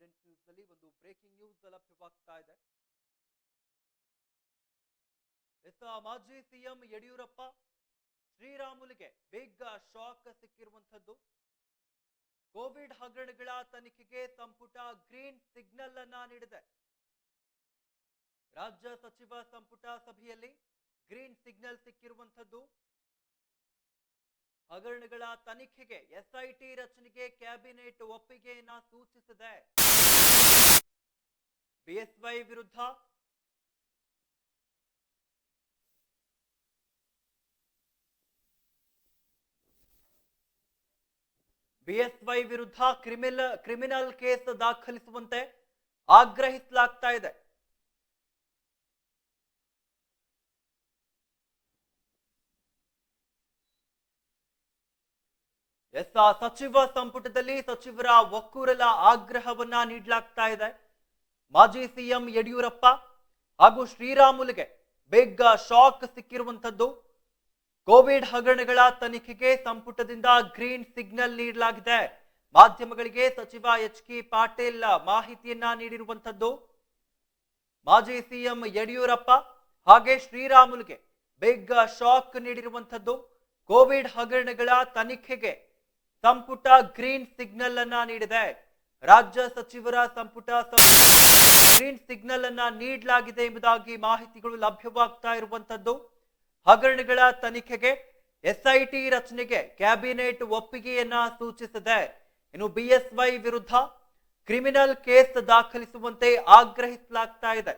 ವಿಡೆನ್ಸ್ ನ್ಯೂಸ್ನಲ್ಲಿ ಒಂದು breaking news ಲಭ್ಯವಾಗ್ತಾ ಇದೆ. ಮಾಜಿ ಸಿಎಂ ಯಡಿಯೂರಪ್ಪ ಶ್ರೀರಾಮುಲಿಗೆ ಬೇಗ ಶಾಕ್ ಸಿಕ್ಕಿರುವಂತದ್ದು ಕೋವಿಡ್ ಹಗರಣಗಳ ತನಿಖೆಗೆ ಸಂಪುಟ ಗ್ರೀನ್ ಸಿಗ್ನಲ್ ಅನ್ನ ನೀಡಿದೆ. ರಾಜ್ಯ ಸಚಿವ ಸಂಪುಟ ಸಭೆಯಲ್ಲಿ ಗ್ರೀನ್ ಸಿಗ್ನಲ್ ಸಿಕ್ಕಿರುವಂತದ್ದು ಹಗರಣಗಳ ತನಿಖೆಗೆ ಎಸ್ಐಟಿ ರಚನೆಗೆ ಕ್ಯಾಬಿನೆಟ್ ಒಪ್ಪಿಗೆಯನ್ನ ಸೂಚಿಸಿದೆ. ಬಿಎಸ್ವೈ ವಿರುದ್ಧ ಬಿಎಸ್ವೈ ವಿರುದ್ಧ ಕ್ರಿಮಿನಲ್ ಕ್ರಿಮಿನಲ್ ಕೇಸ್ ದಾಖಲಿಸುವಂತೆ ಆಗ್ರಹಿಸಲಾಗ್ತಾ ಇದೆ. ಎಸ್ ಸಚಿವ ಸಂಪುಟದಲ್ಲಿ ಸಚಿವರ ಒಕ್ಕೂರಲ ಆಗ್ರಹವನ್ನ ನೀಡಲಾಗ್ತಾ ಇದೆ. ಮಾಜಿ ಸಿಎಂ ಯಡಿಯೂರಪ್ಪ ಹಾಗೂ ಶ್ರೀರಾಮುಲುಗೆ ಬೇಗ ಶಾಕ್ ಸಿಕ್ಕಿರುವಂತದ್ದು ಕೋವಿಡ್ ಹಗರಣಗಳ ತನಿಖೆಗೆ ಸಂಪುಟದಿಂದ ಗ್ರೀನ್ ಸಿಗ್ನಲ್ ನೀಡಲಾಗಿದೆ. ಮಾಧ್ಯಮಗಳಿಗೆ ಸಚಿವ ಎಚ್ ಕೆ ಪಾಟೀಲ್ ಮಾಹಿತಿಯನ್ನ ನೀಡಿರುವಂತದ್ದು ಮಾಜಿ ಸಿಎಂ ಯಡಿಯೂರಪ್ಪ ಹಾಗೆ ಶ್ರೀರಾಮುಲುಗೆ ಬೇಗ ಶಾಕ್ ನೀಡಿರುವಂತದ್ದು ಕೋವಿಡ್ ಹಗರಣಗಳ ತನಿಖೆಗೆ ಸಂಪುಟ ಗ್ರೀನ್ ಸಿಗ್ನಲ್ ಅನ್ನ ನೀಡಿದೆ. ರಾಜ್ಯ ಸಚಿವರ ಸಂಪುಟ ಗ್ರೀನ್ ಸಿಗ್ನಲ್ ಅನ್ನ ನೀಡಲಾಗಿದೆ ಎಂಬುದಾಗಿ ಮಾಹಿತಿಗಳು ಲಭ್ಯವಾಗ್ತಾ ಇರುವಂತದ್ದು ಹಗರಣಗಳ ತನಿಖೆಗೆ ಎಸ್ಐಟಿ ರಚನೆಗೆ ಕ್ಯಾಬಿನೆಟ್ ಒಪ್ಪಿಗೆಯನ್ನ ಸೂಚಿಸಿದೆ. ಇನ್ನು ಬಿಎಸ್ವೈ ವಿರುದ್ಧ ಕ್ರಿಮಿನಲ್ ಕೇಸ್ ದಾಖಲಿಸುವಂತೆ ಆಗ್ರಹಿಸಲಾಗ್ತಾ ಇದೆ.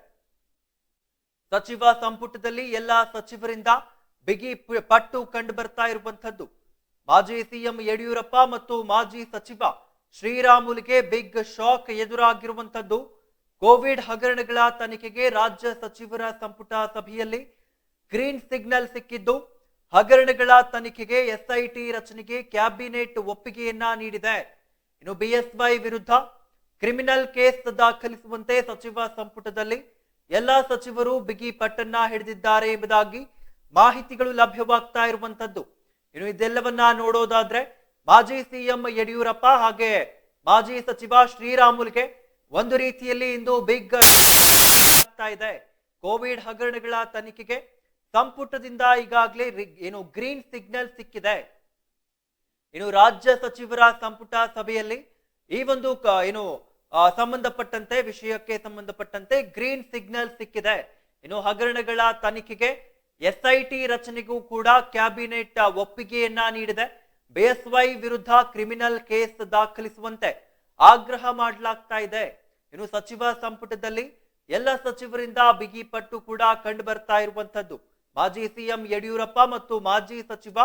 ಸಚಿವ ಸಂಪುಟದಲ್ಲಿ ಎಲ್ಲ ಸಚಿವರಿಂದ ಬಿಗಿ ಪಟ್ಟು ಕಂಡು ಬರ್ತಾ ಇರುವಂತದ್ದು ಮಾಜಿ ಸಿಎಂ ಯಡಿಯೂರಪ್ಪ ಮತ್ತು ಮಾಜಿ ಸಚಿವ ಶ್ರೀರಾಮುಲುಗೆ ಬಿಗ್ ಶಾಕ್ ಎದುರಾಗಿರುವಂತದ್ದು ಕೋವಿಡ್ ಹಗರಣಗಳ ತನಿಖೆಗೆ ರಾಜ್ಯ ಸಚಿವರ ಸಂಪುಟ ಸಭೆಯಲ್ಲಿ ಗ್ರೀನ್ ಸಿಗ್ನಲ್ ಸಿಕ್ಕಿದ್ದು. ಹಗರಣಗಳ ತನಿಖೆಗೆ ಎಸ್ಐಟಿ ರಚನೆಗೆ ಕ್ಯಾಬಿನೆಟ್ ಒಪ್ಪಿಗೆಯನ್ನ ನೀಡಿದೆ. ಇನ್ನು ಬಿಎಸ್ವೈ ವಿರುದ್ಧ ಕ್ರಿಮಿನಲ್ ಕೇಸ್ ದಾಖಲಿಸುವಂತೆ ಸಚಿವ ಸಂಪುಟದಲ್ಲಿ ಎಲ್ಲಾ ಸಚಿವರು ಬಿಗಿ ಪಟ್ಟನ್ನ ಹಿಡಿದಿದ್ದಾರೆ ಎಂಬುದಾಗಿ ಮಾಹಿತಿಗಳು ಲಭ್ಯವಾಗ್ತಾ ಇರುವಂತದ್ದು ಇನ್ನು ಇದೆಲ್ಲವನ್ನ ನೋಡೋದಾದ್ರೆ ಮಾಜಿ ಸಿಎಂ ಯಡಿಯೂರಪ್ಪ ಹಾಗೆ ಮಾಜಿ ಸಚಿವ ಶ್ರೀರಾಮುಲ್ಗೆ ಒಂದು ರೀತಿಯಲ್ಲಿ ಇಂದು ಬಿಗ್ ಆಗ್ತಾ ಇದೆ. ಕೋವಿಡ್ ಹಗರಣಗಳ ತನಿಖೆಗೆ ಸಂಪುಟದಿಂದ ಈಗಾಗಲೇ ಏನು ಗ್ರೀನ್ ಸಿಗ್ನಲ್ ಸಿಕ್ಕಿದೆ. ಇನ್ನು ರಾಜ್ಯ ಸಚಿವರ ಸಂಪುಟ ಸಭೆಯಲ್ಲಿ ಈ ಒಂದು ಏನು ಸಂಬಂಧಪಟ್ಟಂತೆ, ವಿಷಯಕ್ಕೆ ಸಂಬಂಧಪಟ್ಟಂತೆ ಗ್ರೀನ್ ಸಿಗ್ನಲ್ ಸಿಕ್ಕಿದೆ. ಇನ್ನು ಹಗರಣಗಳ ತನಿಖೆಗೆ ಎಸ್ಐಟಿ ರಚನೆಗೂ ಕೂಡ ಕ್ಯಾಬಿನೆಟ್ ಒಪ್ಪಿಗೆಯನ್ನ ನೀಡಿದೆ. ಬಿಎಸ್ವೈ ವಿರುದ್ಧ ಕ್ರಿಮಿನಲ್ ಕೇಸ್ ದಾಖಲಿಸುವಂತೆ ಆಗ್ರಹ ಮಾಡಲಾಗ್ತಾ ಇದೆ. ಇನ್ನು ಸಚಿವ ಸಂಪುಟದಲ್ಲಿ ಎಲ್ಲ ಸಚಿವರಿಂದ ಬಿಗಿ ಪಟ್ಟು ಕೂಡ ಕಂಡು ಬರ್ತಾ ಇರುವಂತದ್ದು ಮಾಜಿ ಸಿಎಂ ಯಡಿಯೂರಪ್ಪ ಮತ್ತು ಮಾಜಿ ಸಚಿವ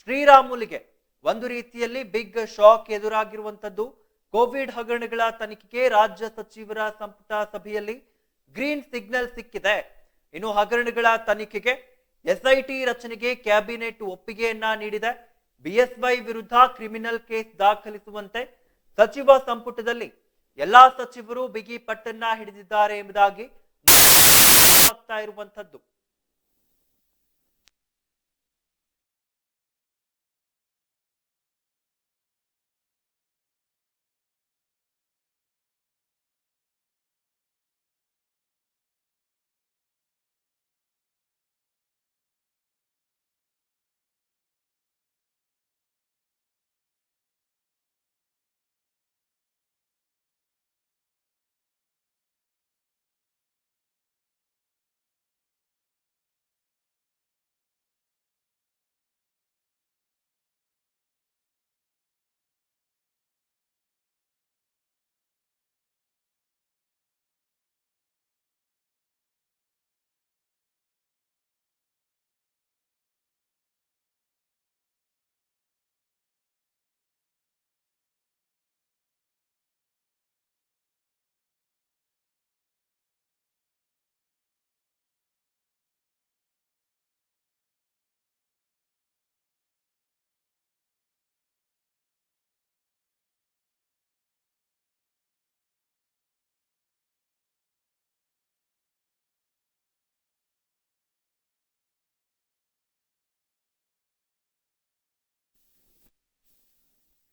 ಶ್ರೀರಾಮುಲಿಗೆ ಒಂದು ರೀತಿಯಲ್ಲಿ ಬಿಗ್ ಶಾಕ್ ಎದುರಾಗಿರುವಂತದ್ದು ಕೋವಿಡ್ ಹಗರಣಗಳ ತನಿಖೆಗೆ ರಾಜ್ಯ ಸಚಿವರ ಸಂಪುಟ ಸಭೆಯಲ್ಲಿ ಗ್ರೀನ್ ಸಿಗ್ನಲ್ ಸಿಕ್ಕಿದೆ. ಇನ್ನು ಹಗರಣಗಳ ತನಿಖೆಗೆ ಎಸ್ಐಟಿ ರಚನೆಗೆ ಕ್ಯಾಬಿನೆಟ್ ಒಪ್ಪಿಗೆಯನ್ನ ನೀಡಿದೆ. ಬಿಎಸ್ವೈ ವಿರುದ್ಧ ಕ್ರಿಮಿನಲ್ ಕೇಸ್ ದಾಖಲಿಸುವಂತೆ ಸಚಿವ ಸಂಪುಟದಲ್ಲಿ ಎಲ್ಲಾ ಸಚಿವರು ಬಿಗಿ ಪಟ್ಟನ್ನ ಹಿಡಿದಿದ್ದಾರೆ ಎಂಬುದಾಗಿ ಆಗ್ತಾ ಇರುವಂತದ್ದು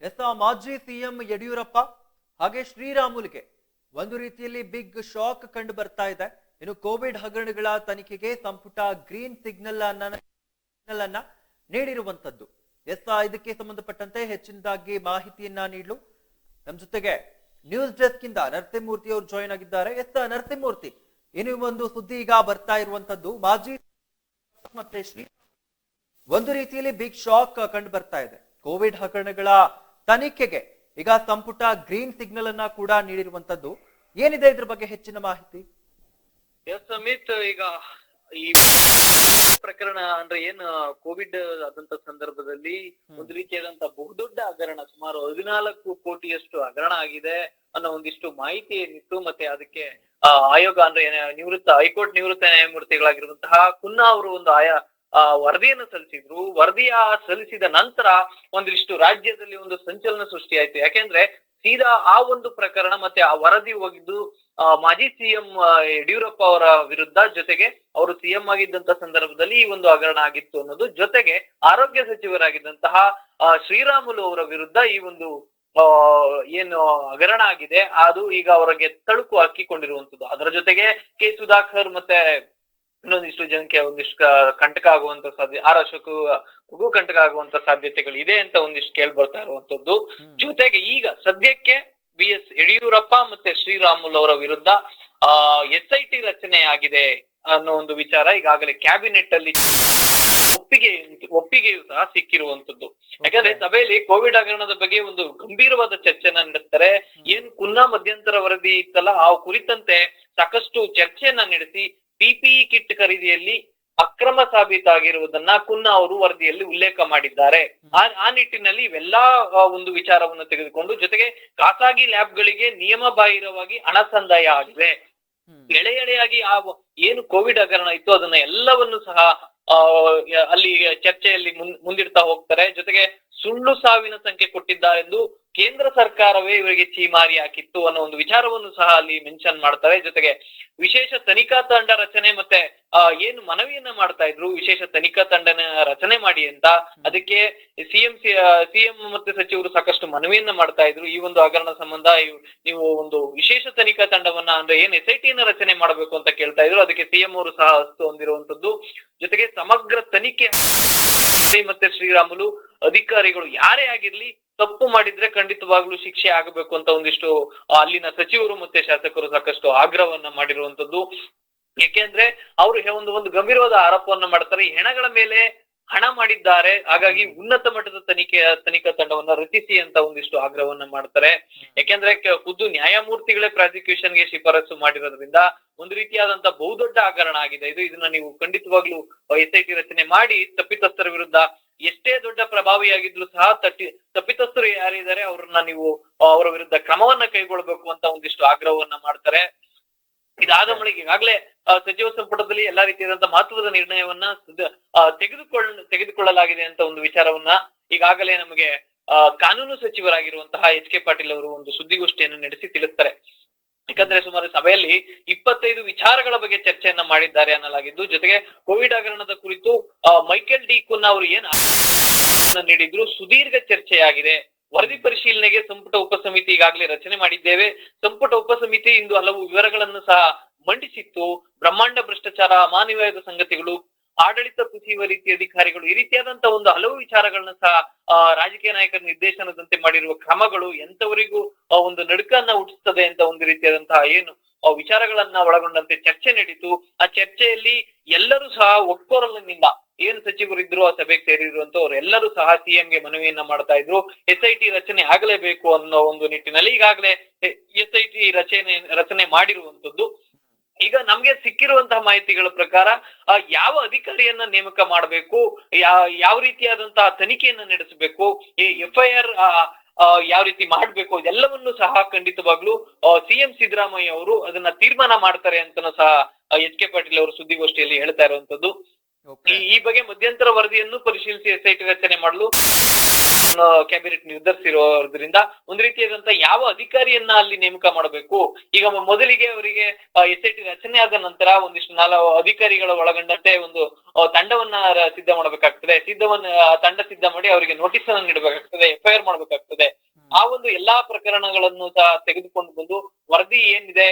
ಎಸ್ ಆ ಮಾಜಿ ಸಿಎಂ ಯಡಿಯೂರಪ್ಪ, ಹಾಗೆ ಶ್ರೀರಾಮುಲುಗೆ ಒಂದು ರೀತಿಯಲ್ಲಿ ಬಿಗ್ ಶಾಕ್ ಕಂಡು ಬರ್ತಾ ಇದೆ. ಇನ್ನು ಕೋವಿಡ್ ಹಗರಣಗಳ ತನಿಖೆಗೆ ಸಂಪುಟ ಗ್ರೀನ್ ಸಿಗ್ನಲ್ ಅನ್ನ ಸಿಗ್ನಲ್ ಅನ್ನ ನೀಡಿರುವಂತದ್ದು ಎಸ್ ಇದಕ್ಕೆ ಸಂಬಂಧಪಟ್ಟಂತೆ ಹೆಚ್ಚಿನದಾಗಿ ಮಾಹಿತಿಯನ್ನ ನೀಡಲು. ನಮ್ಮ ಜೊತೆಗೆ ನ್ಯೂಸ್ ಡೆಸ್ಕ್ ಇಂದ ನರಸಿಂಹಮೂರ್ತಿ ಅವರು ಜಾಯಿನ್ ಆಗಿದ್ದಾರೆ. ಎಸ್ ನರಸಿಂಹಮೂರ್ತಿ, ಇನ್ನು ಒಂದು ಸುದ್ದಿ ಈಗ ಬರ್ತಾ ಇರುವಂತದ್ದು ಮಾಜಿ ಮತ್ತೆ ಶ್ರೀ, ಒಂದು ರೀತಿಯಲ್ಲಿ ಬಿಗ್ ಶಾಕ್ ಕಂಡು ಬರ್ತಾ ಇದೆ. ಕೋವಿಡ್ ಹಗರಣಗಳ ತನಿಖೆಗೆ ಈಗ ಸಂಪುಟ ಗ್ರೀನ್ ಸಿಗ್ನಲ್ ಅನ್ನ ಕೂಡ ನೀಡಿರುವಂತದ್ದು ಏನಿದೆ ಇದ್ರ ಬಗ್ಗೆ ಹೆಚ್ಚಿನ ಮಾಹಿತಿ? ಎಸ್ ಅಮಿತ್ ಈಗ ಈ ಪ್ರಕರಣ ಅಂದ್ರೆ ಏನ್ ಕೋವಿಡ್ ಆದಂತ ಸಂದರ್ಭದಲ್ಲಿ ಒಂದು ರೀತಿಯಾದಂತ ಬಹುದೊಡ್ಡ ಹಗರಣ ಸುಮಾರು ಹದಿನಾಲ್ಕು ಕೋಟಿಯಷ್ಟು ಹಗರಣ ಆಗಿದೆ ಅನ್ನೋ ಒಂದಿಷ್ಟು ಮಾಹಿತಿ ಏನಿತ್ತು ಮತ್ತೆ ಅದಕ್ಕೆ ಆಯೋಗ ಅಂದ್ರೆ ನಿವೃತ್ತ ಹೈಕೋರ್ಟ್ ನಿವೃತ್ತ ನ್ಯಾಯಮೂರ್ತಿಗಳಾಗಿರುವಂತಹ ಕುನ್ನಾ ಅವರು ಒಂದು ಆಯಾ ಆ, ವರದಿಯನ್ನು ಸಲ್ಲಿಸಿದ್ರು. ವರದಿಯ ಸಲ್ಲಿಸಿದ ನಂತರ ಒಂದಿಷ್ಟು ರಾಜ್ಯದಲ್ಲಿ ಒಂದು ಸಂಚಲನ ಸೃಷ್ಟಿಯಾಯ್ತು. ಯಾಕೆಂದ್ರೆ ಸೀದಾ ಆ ಒಂದು ಪ್ರಕರಣ ಮತ್ತೆ ಆ ವರದಿ ಹೋಗಿದ್ದು ಮಾಜಿ ಸಿಎಂ ಯಡಿಯೂರಪ್ಪ ಅವರ ವಿರುದ್ಧ ಜೊತೆಗೆ ಅವರು ಸಿಎಂ ಆಗಿದ್ದಂತ ಸಂದರ್ಭದಲ್ಲಿ ಈ ಒಂದು ಹಗರಣ ಆಗಿತ್ತು ಅನ್ನೋದು. ಜೊತೆಗೆ ಆರೋಗ್ಯ ಸಚಿವರಾಗಿದ್ದಂತಹ ಶ್ರೀರಾಮುಲು ಅವರ ವಿರುದ್ಧ ಈ ಒಂದು ಏನು ಹಗರಣ ಆಗಿದೆ. ಅದು ಈಗ ಅವರಿಗೆ ತಳುಕು ಹಾಕಿಕೊಂಡಿರುವಂತದ್ದು. ಅದರ ಜೊತೆಗೆ ಕೆ ಸುಧಾಕರ್ ಮತ್ತೆ ಇನ್ನೊಂದಿಷ್ಟು ಜನಕ್ಕೆ ಒಂದಿಷ್ಟು ಕಂಟಕ ಆಗುವಂತ ಸಾಧ್ಯ ಆ ಅಶೋಕ್ ಕಂಟಕ ಆಗುವಂತ ಸಾಧ್ಯತೆಗಳು ಇದೆ ಅಂತ ಒಂದಿಷ್ಟು ಕೇಳಿ ಬರ್ತಾ ಇರುವಂತದ್ದು. ಜೊತೆಗೆ ಈಗ ಸದ್ಯಕ್ಕೆ ಬಿ ಎಸ್ ಯಡಿಯೂರಪ್ಪ ಮತ್ತೆ ಶ್ರೀರಾಮುಲು ಅವರ ವಿರುದ್ಧ ಆ ಎಸ್ ಐ ಟಿ ರಚನೆ ಆಗಿದೆ ಅನ್ನೋ ಒಂದು ವಿಚಾರ ಈಗಾಗಲೇ ಕ್ಯಾಬಿನೆಟ್ ಅಲ್ಲಿ ಒಪ್ಪಿಗೆ ಒಪ್ಪಿಗೆಯು ಸಹ ಸಿಕ್ಕಿರುವಂತದ್ದು. ಯಾಕಂದ್ರೆ ಸಭೆಯಲ್ಲಿ ಕೋವಿಡ್ ಹಗರಣದ ಬಗ್ಗೆ ಒಂದು ಗಂಭೀರವಾದ ಚರ್ಚೆನ ನಡೆಸ್ತಾರೆ. ಏನ್ ಕುನ್ನಾ ಮಧ್ಯಂತರ ವರದಿ ಇತ್ತಲ್ಲ ಆ ಕುರಿತಂತೆ ಸಾಕಷ್ಟು ಚರ್ಚೆಯನ್ನ ನಡೆಸಿ ಪಿಪಿಇ ಕಿಟ್ ಖರೀದಿಯಲ್ಲಿ ಅಕ್ರಮ ಸಾಬೀತಾಗಿರುವುದನ್ನ ಕುನ್ನಾ ಅವರು ವರದಿಯಲ್ಲಿ ಉಲ್ಲೇಖ ಮಾಡಿದ್ದಾರೆ. ಆ ನಿಟ್ಟಿನಲ್ಲಿ ಇವೆಲ್ಲಾ ಒಂದು ವಿಚಾರವನ್ನು ತೆಗೆದುಕೊಂಡು ಜೊತೆಗೆ ಖಾಸಗಿ ಲ್ಯಾಬ್ಗಳಿಗೆ ನಿಯಮ ಬಾಹಿರವಾಗಿ ಹಣ ಸಂದಾಯ ಆಗಿದೆ. ಎಳೆ ಎಳೆಯಾಗಿ ಆ ಏನು ಕೋವಿಡ್ ಹಗರಣ ಇತ್ತು ಅದನ್ನ ಎಲ್ಲವನ್ನು ಸಹ ಅಲ್ಲಿ ಚರ್ಚೆಯಲ್ಲಿ ಮುಂದಿಡ್ತಾ ಹೋಗ್ತಾರೆ. ಜೊತೆಗೆ ಸುಳ್ಳು ಸಾವಿನ ಸಂಖ್ಯೆ ಕೊಟ್ಟಿದ್ದಾರೆಂದು ಕೇಂದ್ರ ಸರ್ಕಾರವೇ ಇವರಿಗೆ ಚೀಮಾರಿ ಹಾಕಿತ್ತು ಅನ್ನೋ ಒಂದು ವಿಚಾರವನ್ನು ಸಹ ಅಲ್ಲಿ ಮೆನ್ಷನ್ ಮಾಡ್ತಾರೆ. ಜೊತೆಗೆ ವಿಶೇಷ ತನಿಖಾ ತಂಡ ರಚನೆ ಮತ್ತೆ ಏನು ಮನವಿಯನ್ನ ಮಾಡ್ತಾ ಇದ್ರು? ವಿಶೇಷ ತನಿಖಾ ತಂಡನ ರಚನೆ ಮಾಡಿ ಅಂತ. ಅದಕ್ಕೆ ಸಿಎಂ ಸಿಎಂ ಮತ್ತೆ ಸಚಿವರು ಸಾಕಷ್ಟು ಮನವಿಯನ್ನ ಮಾಡ್ತಾ ಇದ್ರು. ಈ ಒಂದು ಹಗರಣ ಸಂಬಂಧ ನೀವು ಒಂದು ವಿಶೇಷ ತನಿಖಾ ತಂಡವನ್ನ ಅಂದ್ರೆ ಏನ್ ಎಸ್ ಐ ರಚನೆ ಮಾಡಬೇಕು ಅಂತ ಕೇಳ್ತಾ ಇದ್ರು. ಅದಕ್ಕೆ ಸಿಎಂ ಅವರು ಸಹ ಹಸ್ತು ಹೊಂದಿರುವಂತದ್ದು. ಜೊತೆಗೆ ಸಮಗ್ರ ತನಿಖೆ ಮತ್ತೆ ಶ್ರೀರಾಮುಲು ಅಧಿಕಾರಿಗಳು ಯಾರೇ ಆಗಿರ್ಲಿ ತಪ್ಪು ಮಾಡಿದ್ರೆ ಖಂಡಿತವಾಗ್ಲೂ ಶಿಕ್ಷೆ ಆಗಬೇಕು ಅಂತ ಒಂದಿಷ್ಟು ಅಲ್ಲಿನ ಸಚಿವರು ಮತ್ತೆ ಶಾಸಕರು ಸಾಕಷ್ಟು ಆಗ್ರಹವನ್ನ ಮಾಡಿರುವಂತದ್ದು. ಯಾಕೆಂದ್ರೆ ಅವರು ಒಂದು ಒಂದು ಗಂಭೀರವಾದ ಆರೋಪವನ್ನ ಮಾಡ್ತಾರೆ. ಈ ಹೆಣಗಳ ಮೇಲೆ ಹಣ ಮಾಡಿದ್ದಾರೆ. ಹಾಗಾಗಿ ಉನ್ನತ ಮಟ್ಟದ ತನಿಖೆ ತನಿಖಾ ತಂಡವನ್ನ ರಚಿಸಿ ಅಂತ ಒಂದಿಷ್ಟು ಆಗ್ರಹವನ್ನ ಮಾಡ್ತಾರೆ. ಯಾಕೆಂದ್ರೆ ಖುದ್ದು ನ್ಯಾಯಮೂರ್ತಿಗಳೇ ಪ್ರಾಸಿಕ್ಯೂಷನ್ಗೆ ಶಿಫಾರಸು ಮಾಡಿರೋದ್ರಿಂದ ಒಂದು ರೀತಿಯಾದಂತ ಬಹುದೊಡ್ಡ ಹಗರಣ ಆಗಿದೆ. ಇದು ಇದನ್ನ ನೀವು ಖಂಡಿತವಾಗ್ಲೂ ಎಸ್ ಐ ಟಿ ರಚನೆ ಮಾಡಿ ತಪ್ಪಿತಸ್ಥರ ವಿರುದ್ಧ ಎಷ್ಟೇ ದೊಡ್ಡ ಪ್ರಭಾವಿಯಾಗಿದ್ರು ಸಹ ತಟ್ಟಿ ತಪ್ಪಿತಸ್ಥರು ಯಾರಿದ್ದಾರೆ ಅವ್ರನ್ನ ನೀವು ಅವರ ವಿರುದ್ಧ ಕ್ರಮವನ್ನ ಕೈಗೊಳ್ಬೇಕು ಅಂತ ಒಂದಿಷ್ಟು ಆಗ್ರಹವನ್ನ ಮಾಡ್ತಾರೆ. ಇದಾದ ಮಳೆಗೆ ಈಗಾಗಲೇ ಸಚಿವ ಸಂಪುಟದಲ್ಲಿ ಎಲ್ಲಾ ರೀತಿಯಾದಂತಹ ಮಹತ್ವದ ನಿರ್ಣಯವನ್ನ ತೆಗೆದುಕೊಳ್ ತೆಗೆದುಕೊಳ್ಳಲಾಗಿದೆ ಅಂತ ಒಂದು ವಿಚಾರವನ್ನ ಈಗಾಗಲೇ ನಮಗೆ ಕಾನೂನು ಸಚಿವರಾಗಿರುವಂತಹ ಎಚ್ ಕೆ ಪಾಟೀಲ್ ಅವರು ಒಂದು ಸುದ್ದಿಗೋಷ್ಠಿಯನ್ನು ನಡೆಸಿ ತಿಳಿಸ್ತಾರೆ. ಯಾಕಂದ್ರೆ ಸುಮಾರು ಸಭೆಯಲ್ಲಿ ಇಪ್ಪತ್ತೈದು ವಿಚಾರಗಳ ಬಗ್ಗೆ ಚರ್ಚೆಯನ್ನ ಮಾಡಿದ್ದಾರೆ ಅನ್ನಲಾಗಿದ್ದು, ಜೊತೆಗೆ ಕೋವಿಡ್ ಹಗರಣದ ಕುರಿತು ಮೈಕೆಲ್ ಡಿ ಕುನ್ನ ಅವರು ಏನ್ ನೀಡಿದ್ರು, ಸುದೀರ್ಘ ಚರ್ಚೆಯಾಗಿದೆ. ವರದಿ ಪರಿಶೀಲನೆಗೆ ಸಂಪುಟ ಉಪಸಮಿತಿ ಈಗಾಗಲೇ ರಚನೆ ಮಾಡಿದ್ದೇವೆ. ಸಂಪುಟ ಉಪಸಮಿತಿ ಇಂದು ಹಲವು ವಿವರಗಳನ್ನು ಸಹ ಮಂಡಿಸಿತ್ತು. ಬ್ರಹ್ಮಾಂಡ ಭ್ರಷ್ಟಾಚಾರ, ಅಮಾನವೀಯದ ಸಂಗತಿಗಳು, ಆಡಳಿತ ಕುಸಿಯುವ ರೀತಿ ಅಧಿಕಾರಿಗಳು, ಈ ರೀತಿಯಾದಂತಹ ಒಂದು ಹಲವು ವಿಚಾರಗಳನ್ನ ಸಹ ರಾಜಕೀಯ ನಾಯಕರ ನಿರ್ದೇಶನದಂತೆ ಮಾಡಿರುವ ಕ್ರಮಗಳು ಎಂತವರಿಗೂ ಒಂದು ನಡುಕನ್ನ ಹುಟ್ಟಿಸ್ತದೆ ಅಂತ ಒಂದು ರೀತಿಯಾದಂತಹ ಏನು ವಿಚಾರಗಳನ್ನ ಒಳಗೊಂಡಂತೆ ಚರ್ಚೆ ನಡೀತು. ಆ ಚರ್ಚೆಯಲ್ಲಿ ಎಲ್ಲರೂ ಸಹ ಒಕ್ಕೊರಲಿನಿಂದ ಏನ್ ಸಚಿವರಿದ್ರು ಆ ಸಭೆಗೆ ಸೇರಿರುವಂತ ಎಲ್ಲರೂ ಸಹ ಸಿಎಂ ಗೆ ಮನವಿಯನ್ನ ಮಾಡ್ತಾ ಇದ್ರು. ಎಸ್ ಐ ಟಿ ರಚನೆ ಆಗಲೇಬೇಕು ಅನ್ನೋ ಒಂದು ನಿಟ್ಟಿನಲ್ಲಿ ಈಗಾಗಲೇ ಎಸ್ ಐ ಟಿ ರಚನೆ ರಚನೆ ಮಾಡಿರುವಂತದ್ದು. ಈಗ ನಮ್ಗೆ ಸಿಕ್ಕಿರುವಂತಹ ಮಾಹಿತಿಗಳ ಪ್ರಕಾರ ಯಾವ ಅಧಿಕಾರಿಯನ್ನ ನೇಮಕ ಮಾಡಬೇಕು ಯಾವ ರೀತಿಯಾದಂತಹ ತನಿಖೆಯನ್ನ ನಡೆಸಬೇಕು ಎಫ್ ಐ ಆರ್ ಯಾವ ರೀತಿ ಮಾಡಬೇಕು ಇದೆಲ್ಲವನ್ನು ಸಹ ಖಂಡಿತವಾಗ್ಲೂ ಸಿಎಂ ಸಿದ್ದರಾಮಯ್ಯ ಅವರು ಅದನ್ನ ತೀರ್ಮಾನ ಮಾಡ್ತಾರೆ ಅಂತನೂ ಸಹ ಎಚ್ ಕೆ ಪಾಟೀಲ್ ಅವರು ಸುದ್ದಿಗೋಷ್ಠಿಯಲ್ಲಿ ಹೇಳ್ತಾ ಇರುವಂತದ್ದು. ಈ ಬಗ್ಗೆ ಮಧ್ಯಂತರ ವರದಿಯನ್ನು ಪರಿಶೀಲಿಸಿ ಎಸ್ಐಟಿ ರಚನೆ ಮಾಡಲು. ಕ್ಯಾಬಿನೆಟ್ ನಿರ್ಧರಿಸಿರೋದ್ರಿಂದ ಒಂದ್ ರೀತಿಯಾದಂತ ಯಾವ ಅಧಿಕಾರಿಯನ್ನ ಅಲ್ಲಿ ನೇಮಕ ಮಾಡಬೇಕು? ಈಗ ಮೊದಲಿಗೆ ಅವರಿಗೆ ಎಸ್ ಐ ಟಿ ರಚನೆ ಆದ ನಂತರ ಒಂದಿಷ್ಟು ನಾಲ್ಕು ಅಧಿಕಾರಿಗಳ ಒಳಗೊಂಡಂತೆ ಒಂದು ತಂಡವನ್ನ ಸಿದ್ಧ ಮಾಡಬೇಕಾಗ್ತದೆ. ಸಿದ್ಧವನ್ನ ತಂಡ ಸಿದ್ಧ ಮಾಡಿ ಅವರಿಗೆ ನೋಟಿಸ್ ಅನ್ನು ನೀಡಬೇಕಾಗ್ತದೆ ಎಫ್ ಐ ಆರ್ ಮಾಡಬೇಕಾಗ್ತದೆ. ಆ ಒಂದು ಎಲ್ಲಾ ಪ್ರಕರಣಗಳನ್ನು ಸಹ ತೆಗೆದುಕೊಂಡು ಬಂದು ವರದಿ ಏನಿದೆ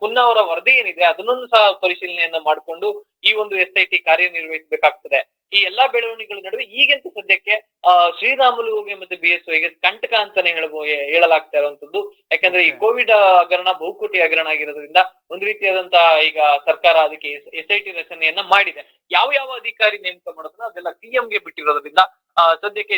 ಕುನ್ನವರ ಅವರ ವರದಿ ಏನಿದೆ ಅದನ್ನೂ ಸಹ ಪರಿಶೀಲನೆಯನ್ನ ಮಾಡಿಕೊಂಡು ಈ ಒಂದು ಎಸ್ ಐ ಟಿ ಕಾರ್ಯನಿರ್ವಹಿಸಬೇಕಾಗ್ತದೆ. ಈ ಎಲ್ಲಾ ಬೆಳವಣಿಗೆಗಳ ನಡುವೆ ಈಗಂತ ಸದ್ಯಕ್ಕೆ ಆ ಶ್ರೀರಾಮುಲುಗೆ ಮತ್ತೆ ಬಿ ಎಸ್ ವೈಗೆ ಕಂಟಕ ಅಂತಾನೆ ಹೇಳಬಹುದು ಹೇಳಲಾಗ್ತಾ ಇರುವಂತದ್ದು. ಯಾಕಂದ್ರೆ ಈ ಕೋವಿಡ್ ಹಗರಣ ಬಹುಕೋಟಿ ಹಗರಣ ಆಗಿರೋದ್ರಿಂದ ಒಂದು ರೀತಿಯಾದಂತಹ ಈಗ ಸರ್ಕಾರ ಅದಕ್ಕೆ ಎಸ್ ಐ ಟಿ ರಚನೆಯನ್ನ ಮಾಡಿದೆ. ಯಾವ ಯಾವ ಅಧಿಕಾರಿ ನೇಮಕ ಮಾಡೋದನ್ನ ಅದೆಲ್ಲ ಸಿಎಂಗೆ ಬಿಟ್ಟಿರೋದ್ರಿಂದ ಸದ್ಯಕ್ಕೆ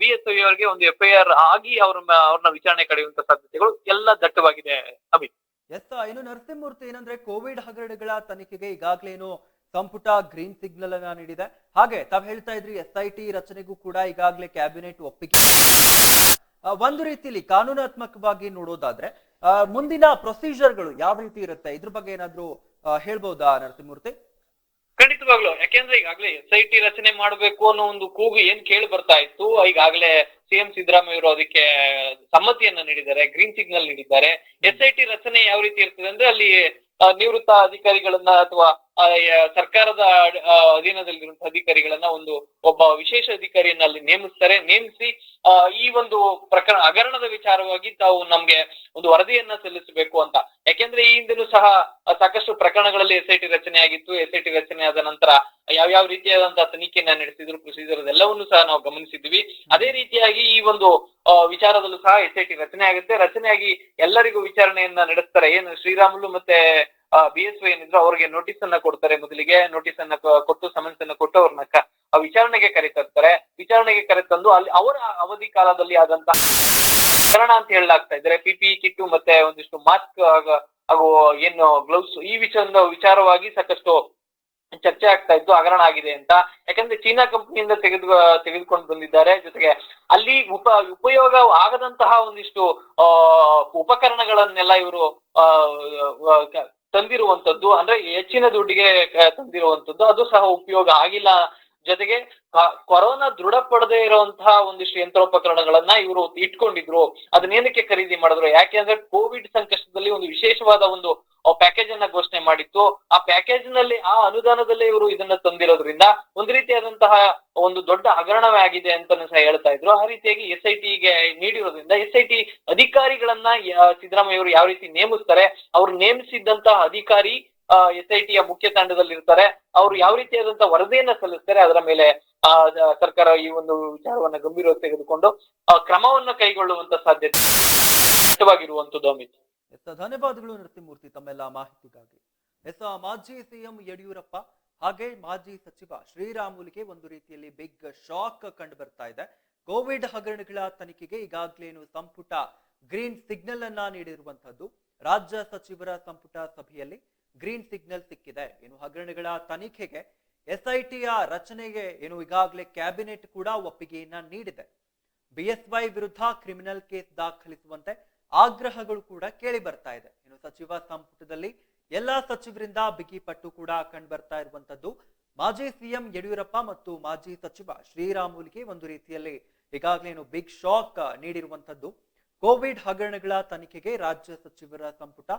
ಬಿ ಎಸ್ ಐ ಅವರಿಗೆ ಒಂದು ಎಫ್ ಐ ಆಗಿ ಅವ್ರ ಅವ್ರನ್ನ ವಿಚಾರಣೆ ಕಳೆಯುವಂತ ಸಾಧ್ಯತೆಗಳು ಎಲ್ಲ ದಟ್ಟವಾಗಿದೆ ಅಮಿತ್ ಎಸ್ ಇನ್ನು ನರಸಿಂಹಮೂರ್ತಿ ಏನಂದ್ರೆ ಕೋವಿಡ್ ಹಗರಣಗಳ ತನಿಖೆಗೆ ಈಗಾಗಲೇ ಏನು ಸಂಪುಟ ಗ್ರೀನ್ ಸಿಗ್ನಲ್ ಅನ್ನ ನೀಡಿದೆ. ಹಾಗೆ ತಾವ್ ಹೇಳ್ತಾ ಇದ್ರಿ ಎಸ್ ಐ ಟಿ ರಚನೆಗೂ ಕೂಡ ಈಗಾಗಲೇ ಕ್ಯಾಬಿನೆಟ್ ಒಪ್ಪಿಗೆ. ಒಂದು ರೀತಿಯಲ್ಲಿ ಕಾನೂನಾತ್ಮಕವಾಗಿ ನೋಡೋದಾದ್ರೆ ಮುಂದಿನ ಪ್ರೊಸೀಜರ್ಗಳು ಯಾವ ರೀತಿ ಇರುತ್ತೆ? ಇದ್ರ ಬಗ್ಗೆ ಏನಾದ್ರೂ ಹೇಳ್ಬಹುದಾ ನರಸಿಂಹಮೂರ್ತಿ? ಖಂಡಿತವಾಗ್ಲು. ಯಾಕೆಂದ್ರೆ ಈಗಾಗಲೇ ಎಸ್ ಐ ಟಿ ರಚನೆ ಮಾಡಬೇಕು ಅನ್ನೋ ಒಂದು ಕೂಗು ಏನ್ ಕೇಳಿ ಬರ್ತಾ ಇತ್ತು ಈಗಾಗಲೇ ಸಿಎಂ ಸಿದ್ದರಾಮಯ್ಯ ಅವರು ಅದಕ್ಕೆ ಸಮ್ಮತಿಯನ್ನ ನೀಡಿದ್ದಾರೆ ಗ್ರೀನ್ ಸಿಗ್ನಲ್ ನೀಡಿದ್ದಾರೆ. ಎಸ್ ಐ ಟಿ ರಚನೆ ಯಾವ ರೀತಿ ಇರ್ತದೆ ಅಂದ್ರೆ ಅಲ್ಲಿ ನಿವೃತ್ತ ಅಧಿಕಾರಿಗಳನ್ನ ಅಥವಾ ಸರ್ಕಾರದ ಅಧೀನದಲ್ಲಿರುವಂತಹ ಅಧಿಕಾರಿಗಳನ್ನ ಒಂದು ಒಬ್ಬ ವಿಶೇಷ ಅಧಿಕಾರಿಯನ್ನ ಅಲ್ಲಿ ನೇಮಿಸ್ತಾರೆ. ನೇಮಿಸಿ ಈ ಒಂದು ಪ್ರಕರಣ, ಹಗರಣದ ವಿಚಾರವಾಗಿ ತಾವು ನಮ್ಗೆ ಒಂದು ವರದಿಯನ್ನ ಸಲ್ಲಿಸಬೇಕು ಅಂತ. ಯಾಕೆಂದ್ರೆ ಈ ಹಿಂದೆನೂ ಸಹ ಸಾಕಷ್ಟು ಪ್ರಕರಣಗಳಲ್ಲಿ ಎಸ್ ಐ ಟಿ ರಚನೆ ಆಗಿತ್ತು. ಎಸ್ ಐ ಟಿ ರಚನೆ ಆದ ನಂತರ ಯಾವ ಯಾವ ರೀತಿಯಾದಂತಹ ತನಿಖೆಯನ್ನ ನಡೆಸಿದ್ರು ಪ್ರೊಸೀಜರ್ ಎಲ್ಲವನ್ನೂ ಸಹ ನಾವು ಗಮನಿಸಿದ್ವಿ. ಅದೇ ರೀತಿಯಾಗಿ ಈ ಒಂದು ವಿಚಾರದಲ್ಲೂ ಸಹ ಎಸ್ ಐ ಟಿ ರಚನೆ ಆಗುತ್ತೆ. ರಚನೆಯಾಗಿ ಎಲ್ಲರಿಗೂ ವಿಚಾರಣೆಯನ್ನ ನಡೆಸ್ತಾರೆ. ಏನು ಶ್ರೀರಾಮುಲು ಮತ್ತೆ ಬಿ ಎಸ್ ವೈ ಏನಿದ್ರು ಅವರಿಗೆ ನೋಟಿಸ್ ಅನ್ನ ಕೊಡ್ತಾರೆ, ಮೊದಲಿಗೆ ನೋಟಿಸ್ ಅನ್ನ ಕೊಟ್ಟು ಸಮನ್ಸ್ ಅನ್ನ ಕೊಟ್ಟು ಅವ್ರನ್ನ ವಿಚಾರಣೆಗೆ ಕರೆತರ್ತಾರೆ. ವಿಚಾರಣೆಗೆ ಕರೆತಂದು ಅಲ್ಲಿ ಅವರ ಅವಧಿ ಕಾಲದಲ್ಲಿ ಆದಂತಹ ಕಾರಣ ಅಂತ ಹೇಳಲಾಗ್ತಾ ಇದ್ರೆ ಪಿಪಿ ಕಿಟ್ಟು ಮತ್ತೆ ಒಂದಿಷ್ಟು ಮಾಸ್ಕ್ ಹಾಗೂ ಏನು ಗ್ಲೌಸ್ ಈ ವಿಚಾರದ ವಿಚಾರವಾಗಿ ಸಾಕಷ್ಟು ಚರ್ಚೆ ಆಗ್ತಾ ಇತ್ತು ಹಗರಣ ಆಗಿದೆ ಅಂತ. ಯಾಕಂದ್ರೆ ಚೀನಾ ಕಂಪನಿಯಿಂದ ತೆಗೆದು, ತೆಗೆದುಕೊಂಡು ಬಂದಿದ್ದಾರೆ. ಜೊತೆಗೆ ಅಲ್ಲಿ ಉಪ, ಉಪಯೋಗ ಆಗದಂತಹ ಒಂದಿಷ್ಟು ಉಪಕರಣಗಳನ್ನೆಲ್ಲ ಇವರು ತಂದಿರುವಂತದ್ದು ಅಂದ್ರೆ ಹೆಚ್ಚಿನ ದುಡ್ಡಿಗೆ ತಂದಿರುವಂತದ್ದು ಅದು ಸಹ ಉಪಯೋಗ ಆಗಿಲ್ಲ. ಜೊತೆಗೆ ಕೊರೋನಾ ದೃಢಪಡದೇ ಇರುವಂತಹ ಒಂದಿಷ್ಟು ಯಂತ್ರೋಪಕರಣಗಳನ್ನ ಇವರು ಇಟ್ಕೊಂಡಿದ್ರು. ಅದನ್ನೇನಕ್ಕೆ ಖರೀದಿ ಮಾಡಿದ್ರು? ಯಾಕೆ ಅಂದ್ರೆ ಕೋವಿಡ್ ಸಂಕಷ್ಟದಲ್ಲಿ ಒಂದು ವಿಶೇಷವಾದ ಒಂದು ಪ್ಯಾಕೇಜ್ ಅನ್ನ ಘೋಷಣೆ ಮಾಡಿತ್ತು. ಆ ಪ್ಯಾಕೇಜ್ನಲ್ಲಿ ಆ ಅನುದಾನದಲ್ಲೇ ಇವರು ಇದನ್ನ ತಂದಿರೋದ್ರಿಂದ ಒಂದು ರೀತಿಯಾದಂತಹ ಒಂದು ದೊಡ್ಡ ಹಗರಣವೇ ಆಗಿದೆ ಅಂತಾನು ಸಹ ಹೇಳ್ತಾ ಇದ್ರು. ಆ ರೀತಿಯಾಗಿ ಎಸ್ ಐ ಟಿಗೆ ನೀಡಿರೋದ್ರಿಂದ ಎಸ್ ಐ ಟಿ ಅಧಿಕಾರಿಗಳನ್ನ ಸಿದ್ದರಾಮಯ್ಯ ಅವರು ಯಾವ ರೀತಿ ನೇಮಿಸ್ತಾರೆ, ಅವ್ರು ನೇಮಿಸಿದ್ದಂತಹ ಅಧಿಕಾರಿ ಎಸ್ ಐ ಟಿಯ ಮುಖ್ಯ ತಂಡದಲ್ಲಿ ಇರ್ತಾರೆ. ಅವರು ಯಾವ ರೀತಿಯಾದಂತಹ ವರದಿಯನ್ನ ಸಲ್ಲಿಸ್ತಾರೆ, ಅದರ ಮೇಲೆ, ಆ, ಸರ್ಕಾರ ಈ ಒಂದು ವಿಚಾರವನ್ನ ಗಂಭೀರವಾಗಿ ತೆಗೆದುಕೊಂಡು ಕ್ರಮವನ್ನ ಕೈಗೊಳ್ಳುವಂತ ಸಾಧ್ಯತೆ ಇರುವಂತದ್ದು ಅಮಿತ್. ಧನ್ಯವಾದಗಳು ನರಸಿಂಹಮೂರ್ತಿ ತಮ್ಮೆಲ್ಲ ಮಾಹಿತಿಗಾಗಿ. ಎಸ್ ಮಾಜಿ ಸಿಎಂ ಯಡಿಯೂರಪ್ಪ ಹಾಗೆ ಮಾಜಿ ಸಚಿವ ಶ್ರೀರಾಮುಲಿಗೆ ಒಂದು ರೀತಿಯಲ್ಲಿ ಬಿಗ್ ಶಾಕ್ ಕಂಡು ಬರ್ತಾ ಇದೆ. ಕೋವಿಡ್ ಹಗರಣಗಳ ತನಿಖೆಗೆ ಈಗಾಗಲೇನು ಸಂಪುಟ ಗ್ರೀನ್ ಸಿಗ್ನಲ್ ಅನ್ನ ನೀಡಿರುವಂತಹದ್ದು ರಾಜ್ಯ ಸಚಿವರ ಸಂಪುಟ ಸಭೆಯಲ್ಲಿ ಗ್ರೀನ್ ಸಿಗ್ನಲ್ ಸಿಕ್ಕಿದೆ. ಏನು ಹಗರಣಗಳ ತನಿಖೆಗೆ ಎಸ್ಐಟಿಯ ರಚನೆಗೆ ಏನು ಈಗಾಗಲೇ ಕ್ಯಾಬಿನೆಟ್ ಕೂಡ ಒಪ್ಪಿಗೆಯನ್ನ ನೀಡಿದೆ. ಬಿಎಸ್ವೈ ವಿರುದ್ಧ ಕ್ರಿಮಿನಲ್ ಕೇಸ್ ದಾಖಲಿಸುವಂತೆ ಆಗ್ರಹಗಳು ಕೂಡ ಕೇಳಿ ಬರ್ತಾ ಇದೆ. ಏನು ಸಚಿವ ಸಂಪುಟದಲ್ಲಿ ಎಲ್ಲಾ ಸಚಿವರಿಂದ ಬಿಗಿಪಟ್ಟು ಕೂಡ ಕಂಡು ಬರ್ತಾ ಇರುವಂತದ್ದು ಮಾಜಿ ಸಿಎಂ ಯಡಿಯೂರಪ್ಪ ಮತ್ತು ಮಾಜಿ ಸಚಿವ ಶ್ರೀರಾಮುಲಿಗೆ ಒಂದು ರೀತಿಯಲ್ಲಿ ಈಗಾಗಲೇ ಏನು ಬಿಗ್ ಶಾಕ್ ನೀಡಿರುವಂತದ್ದು. ಕೋವಿಡ್ ಹಗರಣಗಳ ತನಿಖೆಗೆ ರಾಜ್ಯ ಸಚಿವರ ಸಂಪುಟ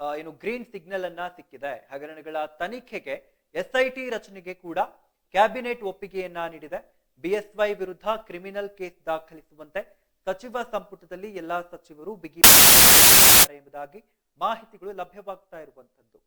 ಏನು ಗ್ರೀನ್ ಸಿಗ್ನಲ್ ಅನ್ನ ಸಿಕ್ಕಿದೆ. ಹಗರಣಗಳ ತನಿಖೆಗೆ ಎಸ್ ಐ ಟಿ ರಚನೆಗೆ ಕೂಡ ಕ್ಯಾಬಿನೆಟ್ ಒಪ್ಪಿಗೆಯನ್ನ ನೀಡಿದೆ. ಬಿಎಸ್ವೈ ವಿರುದ್ಧ ಕ್ರಿಮಿನಲ್ ಕೇಸ್ ದಾಖಲಿಸುವಂತೆ ಸಚಿವ ಸಂಪುಟದಲ್ಲಿ ಎಲ್ಲಾ ಸಚಿವರು ಬಿಗಿ ಎಂಬುದಾಗಿ ಮಾಹಿತಿಗಳು ಲಭ್ಯವಾಗ್ತಾ ಇರುವಂತದ್ದು